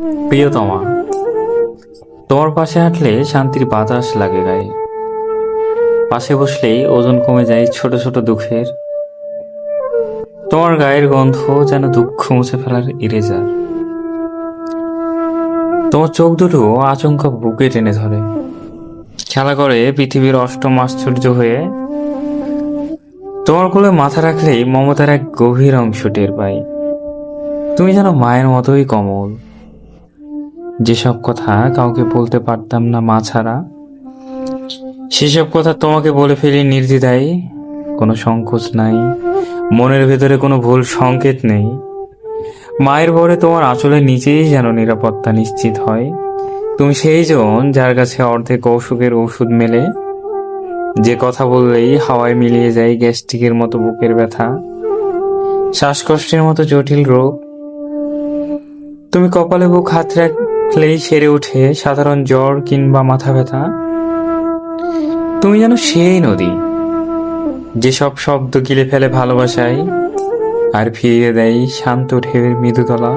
প্রিয়তমা, তোমার পাশে হাঁটলে শান্তির বাতাস লাগে গায়ে। পাশে বসলেই ওজন কমে যায় ছোট ছোট দুঃখের। তোমার গায়ের গন্ধ যেন দুঃখ মুছে ফেলার ইরেজার। তোমার চোখ দুটো আচমকা বুকে টেনে ধরে। খেলা করে পৃথিবীর অষ্টম আশ্চর্য হয়ে। তোমার কোলে মাথা রাখলেই মমতার এক গভীর অংশ টের পাই। তুমি যেন মায়ের মতোই কমল। যেসব কথা কাউকে বলতে পারতাম না মা ছাড়া, সেসব কথা তোমাকে বলে ফেলি নির্দ্বিধায়। কোনো সংকোচ নাই, মনের ভেতরে কোনো ভুল সংকেত নেই। মায়ের পরে তোমার আঁচলের নিচেই যেন নিরাপত্তা নিশ্চিত হয়। তুমি সেই জন যার কাছে অর্ধেক অসুখের ওষুধ মেলে। যে কথা বললেই হাওয়ায় মিলিয়ে যায় গ্যাস্ট্রিকের মতো বুকের ব্যথা, শ্বাসকষ্টের মতো জটিল রোগ। তুমি কপালে বুক হাত রাখলেই সেরে ওঠে সাধারণ জ্বর কিংবা মাথা ব্যথা। তুমি যেন সেই নদী, যেসব শব্দ গিলে ফেলে ভালোবাসায়, আর ফিরিয়ে দেয় শান্ত ঢেউয়ের মৃদুতলা।